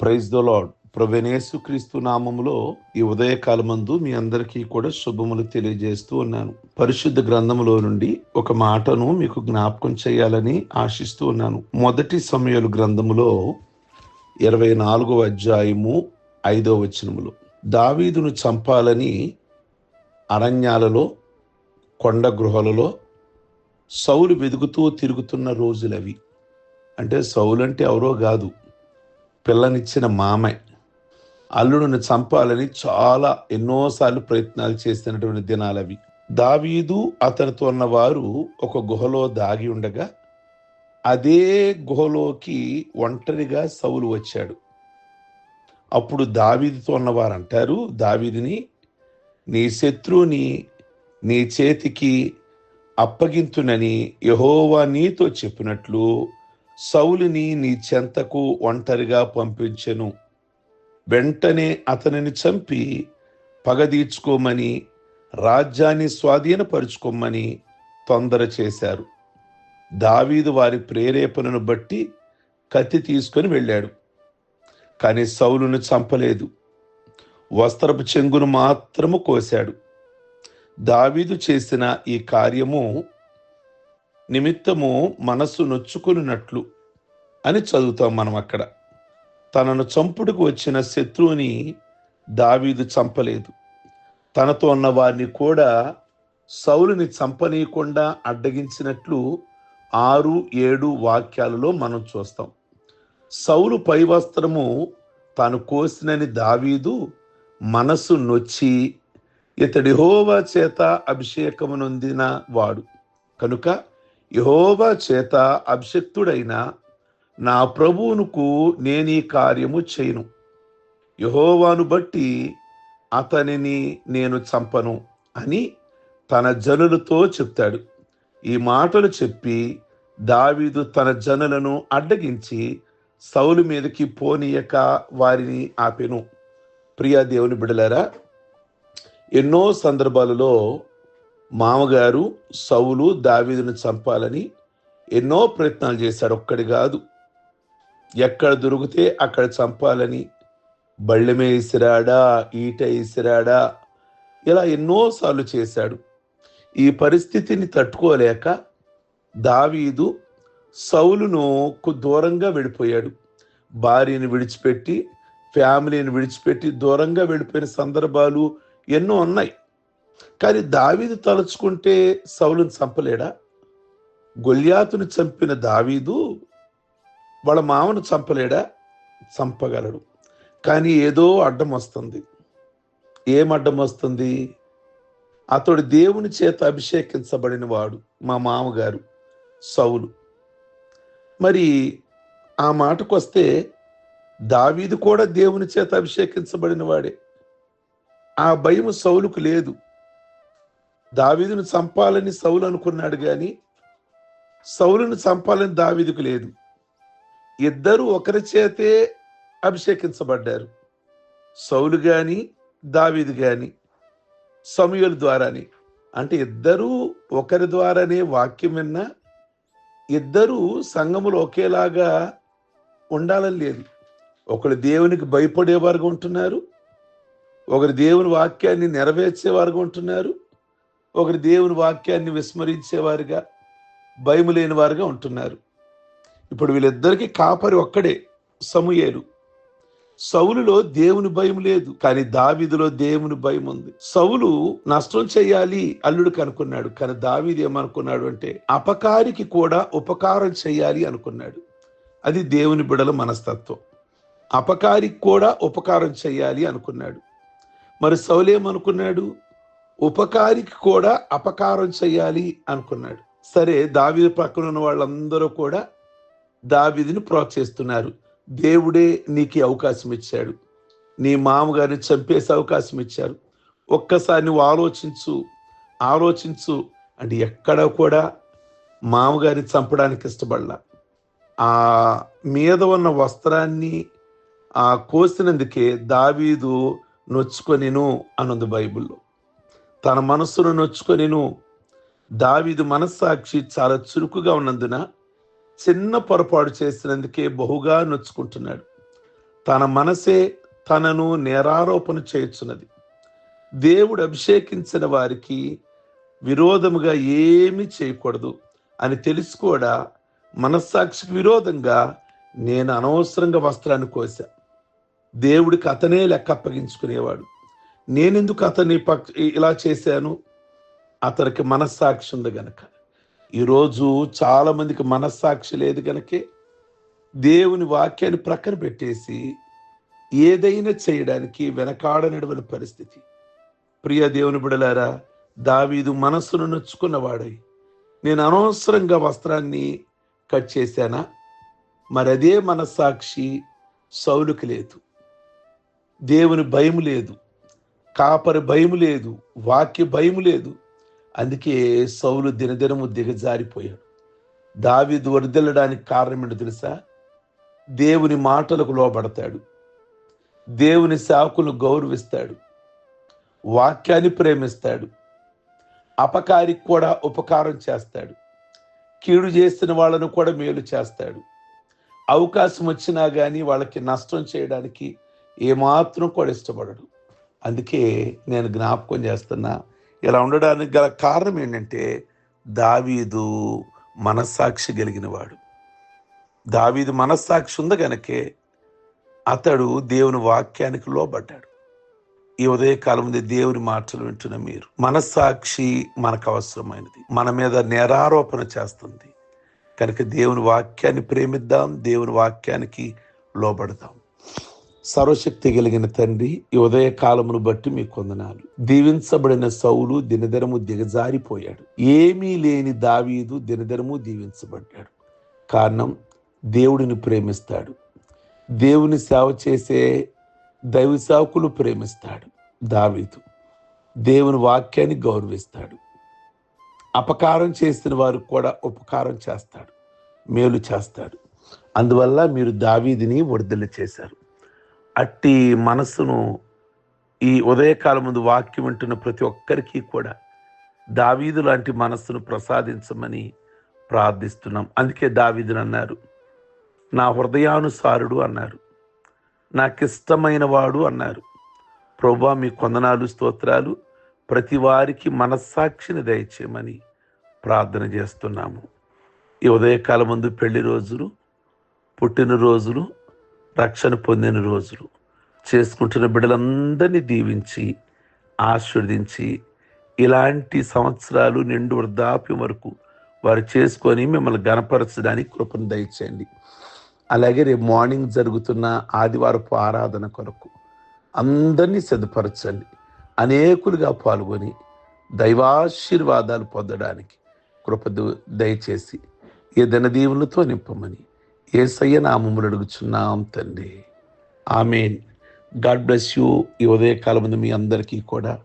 Praise the lord ప్రవెనేసు క్రీస్తు నామములో ఈ ఉదయకాలమందు మీ అందరికీ కూడా శుభములు తెలియజేస్తూ ఉన్నాను. పరిశుద్ధ గ్రంథములో నుండి ఒక మాటను మీకు జ్ఞాపకం చేయాలని ఆశిస్తూ ఉన్నాను. మొదటి సమయాలు గ్రంథములో ఇరవై నాలుగవ అధ్యాయము ఐదో వచనములు. దావీదును చంపాలని అరణ్యాలలో కొండ గృహలలో సౌలు వెతుకుతూ తిరుగుతున్న రోజులవి. అంటే సౌలు అంటే ఎవరో కాదు. పిల్లనిచ్చిన మామయ్య అల్లుడిని చంపాలని చాలా ఎన్నోసార్లు ప్రయత్నాలు చేసినటువంటి దినాలు అవి. దావీదు అతనితో ఉన్నవారు ఒక గుహలో దాగి ఉండగా అదే గుహలోకి ఒంటరిగా సౌలు వచ్చాడు. అప్పుడు దావీదుతో ఉన్నవారు అంటారు దావీదిని నీ శత్రువుని నీ చేతికి అప్పగింతునని యహోవా నీతో చెప్పినట్లు సౌలుని నీ చెంతకు ఒంటరిగా పంపించెను. వెంటనే అతనిని చంపి పగదీర్చుకోమని రాజ్యాన్ని స్వాధీనపరుచుకోమని తొందర చేశారు. దావీదు వారి ప్రేరేపణను బట్టి కత్తి తీసుకొని వెళ్ళాడు. కానీ సౌలును చంపలేదు. వస్త్రపు చెంగును మాత్రము కోశాడు. దావీదు చేసిన ఈ కార్యము నిమిత్తము మనస్సు నొచ్చుకున్నట్లు అని చదువుతాం మనం అక్కడ. తనను చంపుడుకు వచ్చిన శత్రువుని దావీదు చంపలేదు. తనతో ఉన్న వారిని కూడా సౌలుని చంపనీయకుండా అడ్డగించినట్లు ఆరు ఏడు వాక్యాలలో మనం చూస్తాం. సౌలు పై వస్త్రము తాను కోసినని దావీదు మనస్సు నొచ్చి ఇతడి హోవా చేత అభిషేకము నొందిన వాడు. కనుక యహోవా చేత అభిషక్తుడైన నా ప్రభువునుకు నేను ఈ కార్యము చేయను. యహోవాను బట్టి అతనిని నేను చంపను అని తన జనులతో చెప్తాడు. ఈ మాటలు చెప్పి దావీదు తన జనులను అడ్డగించి సౌలు మీదకి పోనీయక వారిని ఆపెను. ప్రియా దేవుని బిడలారా ఎన్నో సందర్భాలలో మామగారు సౌలు దావీదును చంపాలని ఎన్నో ప్రయత్నాలు చేశాడు. ఒక్కడి కాదు. ఎక్కడ దొరికితే అక్కడ చంపాలని బళ్ళెమే ఇసిరాడా ఈట ఇసిరాడా ఇలా ఎన్నోసార్లు చేశాడు. ఈ పరిస్థితిని తట్టుకోలేక దావీదు సౌలును దూరంగా వెళ్ళిపోయాడు. భార్యని విడిచిపెట్టి ఫ్యామిలీని విడిచిపెట్టి దూరంగా వెళ్ళిపోయిన సందర్భాలు ఎన్నో ఉన్నాయి. కానీ దావీదు తలుచుకుంటే సౌలును చంపలేడా? గొల్యాతును చంపిన దావీదు వాళ్ళ మామను చంపలేడా? చంపగలడు. కానీ ఏదో అడ్డం వస్తుంది. ఏం అడ్డం వస్తుంది? అతడు దేవుని చేత అభిషేకించబడిన వాడు మా మామగారు సౌలు. మరి ఆ మాటకు వస్తే దావీదు కూడా దేవుని చేత అభిషేకించబడిన వాడే ఆ భయం సౌలుకు లేదు. దావీదును చంపాలని సౌలు అనుకున్నాడు కానీ సౌలును చంపాలని దావీదుకు లేదు. ఇద్దరు ఒకరి చేతే అభిషేకించబడ్డారు. సౌలు గాని దావీదు గాని సమయుల ద్వారానే. అంటే ఇద్దరూ ఒకరి ద్వారానే వాక్యం విన్నా ఇద్దరూ సంఘములు ఒకేలాగా ఉండాలని లేదు. ఒకరు దేవునికి భయపడేవారుగా ఉంటున్నారు. ఒకరు దేవుని వాక్యాన్ని నెరవేర్చేవారుగా ఉంటున్నారు. ఒకరు దేవుని వాక్యాన్ని విస్మరించేవారుగా భయము లేని వారుగా ఉంటున్నారు. ఇప్పుడు వీళ్ళిద్దరికీ కాపరి ఒక్కడే సమూయేలు. సౌలులో దేవుని భయం లేదు కానీ దావీదులో దేవుని భయం ఉంది. సౌలు నష్టం చేయాలి అల్లుడు కనుక్కున్నాడు కానీ దావీదు ఏమనుకున్నాడు అంటే అపకారికి కూడా ఉపకారం చేయాలి అనుకున్నాడు. అది దేవుని బిడల మనస్తత్వం. అపకారికి కూడా ఉపకారం చేయాలి అనుకున్నాడు. మరి సౌలేమనుకున్నాడు ఉపకారికి కూడా అపకారం చేయాలి అనుకున్నాడు. సరే దావిది పక్కన ఉన్న వాళ్ళందరూ కూడా దావిదిని ప్రోత్సహిస్తున్నారు. దేవుడే నీకు అవకాశం ఇచ్చాడు. నీ మామగారిని చంపేసే అవకాశం ఇచ్చారు. ఒక్కసారి నువ్వు ఆలోచించు ఆలోచించు. అంటే ఎక్కడ కూడా మామగారిని చంపడానికి ఇష్టపడలా. ఆ మీద ఉన్న వస్త్రాన్ని ఆ కోసినందుకే దావీదు నొచ్చుకొనిను అనుంది బైబిల్లో. తన మనస్సును నొచ్చుకొనిను దావిదు మనస్సాక్షి చాలా చురుకుగా ఉన్నందున చిన్న పొరపాటు చేసినందుకే బహుగా నొచ్చుకుంటున్నాడు. తన మనసే తనను నేరారోపణ చేయుచున్నది. దేవుడు అభిషేకించిన వారికి విరోధముగా ఏమీ చేయకూడదు అని తెలిసి కూడా మనస్సాక్షికి విరోధంగా నేను అనవసరంగా వస్త్రాన్ని కోశా దేవుడికి అతనే లెక్క అప్పగించుకునేవాడు. నేనెందుకు అతన్ని పక్ ఇలా చేశాను? అతనికి మనస్సాక్షి ఉంది గనక. ఈరోజు చాలామందికి మనస్సాక్షి లేదు గనకే దేవుని వాక్యాన్ని ప్రక్కన పెట్టేసి ఏదైనా చేయడానికి వెనకాడనడవని పరిస్థితి. ప్రియ దేవుని బిడలారా దావీదు మనస్సును నొచ్చుకున్నవాడై నేను అనవసరంగా వస్త్రాన్ని కట్ చేశానా? మరి అదే మనస్సాక్షి సౌలుకి లేదు. దేవుని భయం లేదు. కాపరి భయం లేదు వాక్య భయం లేదు. అందుకే సౌలు దినదినము దిగజారిపోయాడు. దావీదు వరిదెల్లడానికి కారణం ఏంటో తెలుసా? దేవుని మాటలకు లోబడతాడు. దేవుని సేవకులను గౌరవిస్తాడు. వాక్యాన్ని ప్రేమిస్తాడు. అపకారికి కూడా ఉపకారం చేస్తాడు. కీడు చేసిన వాళ్ళను కూడా మేలు చేస్తాడు. అవకాశం వచ్చినా కానీ వాళ్ళకి నష్టం చేయడానికి ఏమాత్రం కూడా ఇష్టపడడు. అందుకే నేను జ్ఞాపకం చేస్తున్నా ఇలా ఉండడానికి గల కారణం ఏంటంటే దావీదు మనస్సాక్షి కలిగిన వాడు దావీదు మనస్సాక్షి ఉంది గనకే అతడు దేవుని వాక్యానికి లోబడ్డాడు. ఈ ఉదయకాలం ఉంది దేవుని మాటలు వింటున్న మీరు. మనస్సాక్షి మనకు అవసరమైనది. మన మీద నేరారోపణ చేస్తుంది. కనుక దేవుని వాక్యాన్ని ప్రేమిద్దాం దేవుని వాక్యానికి లోబడదాం. సర్వశక్తి కలిగిన తండ్రి ఈ ఉదయ కాలమును బట్టి మీ కొందనాలు దీవించబడిన సౌలు దినదినము దిగజారిపోయాడు. ఏమీ లేని దావీదు దినదినము దీవించబడ్డాడు. కారణం దేవుడిని ప్రేమిస్తాడు. దేవుని సేవ చేసే దైవ సేవకులు ప్రేమిస్తాడు దావీదు. దేవుని వాక్యాన్ని గౌరవిస్తాడు. అపకారం చేసిన వారు కూడా ఉపకారం చేస్తాడు మేలు చేస్తాడు. అందువల్ల మీరు దావీదిని విడుదల చేశారు. అట్టి మనస్సును ఈ ఉదయకాలం ముందు వాక్యం వింటున్న ప్రతి ఒక్కరికి కూడా దావీదు లాంటి మనస్సును ప్రసాదించమని ప్రార్థిస్తున్నాం. అందుకే దావీదుని అన్నారు నా హృదయానుసారుడు అన్నారు నాకిష్టమైన వాడు అన్నారు. ప్రభా మీ కొందనాలు స్తోత్రాలు ప్రతి వారికి మనస్సాక్షిని దయచేయమని ప్రార్థన చేస్తున్నాము. ఈ ఉదయకాలం ముందు పెళ్ళి రోజులు పుట్టినరోజులు రక్షణ పొందిన రోజులు. చేసుకుంటున్న బిడ్డలందరినీ దీవించి ఆశీర్వదించి ఇలాంటి సంవత్సరాలు నిండు వృద్ధాప్యం వరకు వారు చేసుకొని మిమ్మల్ని గణపరచడానికి కృపను దయచేయండి. అలాగే రేపు మార్నింగ్ జరుగుతున్న ఆదివారపు ఆరాధన కొరకు అందరినీ సిద్ధపరచండి. అనేకులుగా పాల్గొని దైవాశీర్వాదాలు పొందడానికి కృప దు- దయచేసి ఏ ధనదీవులతో నింపమని ఏసయ్య నామములు అడుగుచున్నాం తండ్రి. ఆమెన్. God bless you. ఈ ఉదయకాలం మీ అందరికీ కూడా.